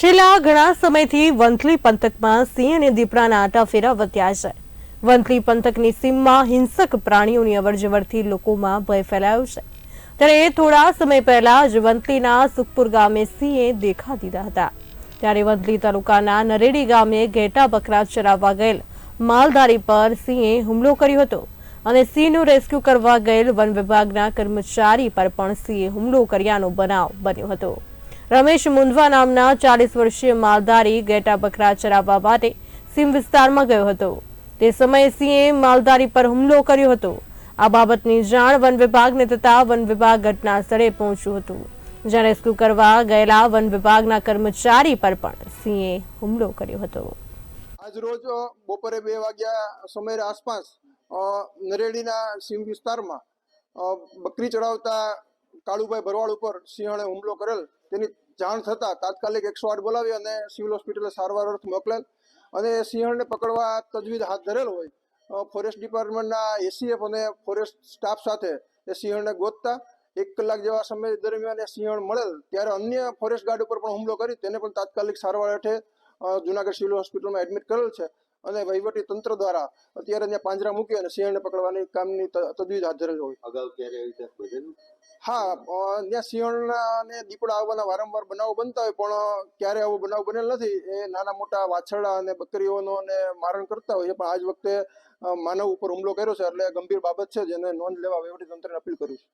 છેલ્લા ઘણા સમયથી વંથલી પંથકમાં સિંહ અને દીપડાના આટાફેરા વધ્યા છે. વંથલી પંથકની સીમમાં હિંસક પ્રાણીઓની અવરજવરથી લોકોમાં ભય ફેલાયો છે. ત્યારે થોડા સમય પહેલા જ વંથલીના સુખપુર ગામે સિંહે દેખા દીધા હતા. ત્યારે વંથલી તાલુકાના નરેડી ગામે ઘેટા બકરા ચરાવવા ગયેલ માલધારી પર સિંહે હુમલો કર્યો હતો અને સિંહનું રેસ્ક્યુ કરવા ગયેલ વન વિભાગના કર્મચારી પર પણ સિંહે હુમલો કર્યાનો બનાવ બન્યો હતો. રમેશ મુંદવા નામના ચાલીસ વર્ષીય માલધારી ગેટા બકરા ચરાવવા માટે સીમ વિસ્તારમાં ગયો હતો. તે સમયે સિંહે માલધારી પર હુમલો કર્યો હતો. આ બાબતની જાણ વન વિભાગને થતા વન વિભાગ ઘટના સ્થળે પહોંચ્યું હતું. જ્યાં રેસ્ક્યુ કરવા ગયેલા વન વિભાગના કર્મચારી પર પણ સિંહે હુમલો કર્યો હતો. આજ રોજ બપોરે બે વાગ્યા સમય આસપાસ નરેડીના સીમ વિસ્તારમાં બકરી ચડાવતા કાળુભાઈ ભરવાડ ઉપર સિંહણે હુમલો કરેલ. તેની જાણ થતાં તાત્કાલિક એકસો આઠ બોલાવી અને સિવિલ હોસ્પિટલે સારવાર અર્થ મોકલેલ. અને સિંહણને પકડવા તજવીજ હાથ ધરેલ હોય ફોરેસ્ટ ડિપાર્ટમેન્ટના એસીએફ અને ફોરેસ્ટ સ્ટાફ સાથે એ સિંહણને ગોતતા એક કલાક જેવા સમય દરમિયાન એ સિંહણ મળેલ. ત્યારે અન્ય ફોરેસ્ટ ગાર્ડ ઉપર પણ હુમલો કરી તેને પણ તાત્કાલિક સારવાર હેઠે જુનાગઢ સિવિલ હોસ્પિટલમાં એડમિટ કરેલ છે. અને વહીવટી તંત્ર દ્વારા અત્યારે ત્યાં પાંજરા મૂકી અને સિંહણને પકડવાની કામની તજવીજ હાથ ધરેલ હોય. અગાઉ ક્યારે એવી રીતે બનેલું? હા ત્યાં સિંહણના અને દીપડા આવવાના વારંવાર બનાવો બનતા હોય પણ ક્યારે આવો બનાવ બનેલ નથી. એ નાના મોટા વાછરડા અને બકરીઓનો અને મારણ કરતા હોય છે પણ આજ વખતે માનવ ઉપર હુમલો કર્યો છે એટલે ગંભીર બાબત છે જેને નોંધ લેવા વહીવટી તંત્રને અપીલ કરું છું.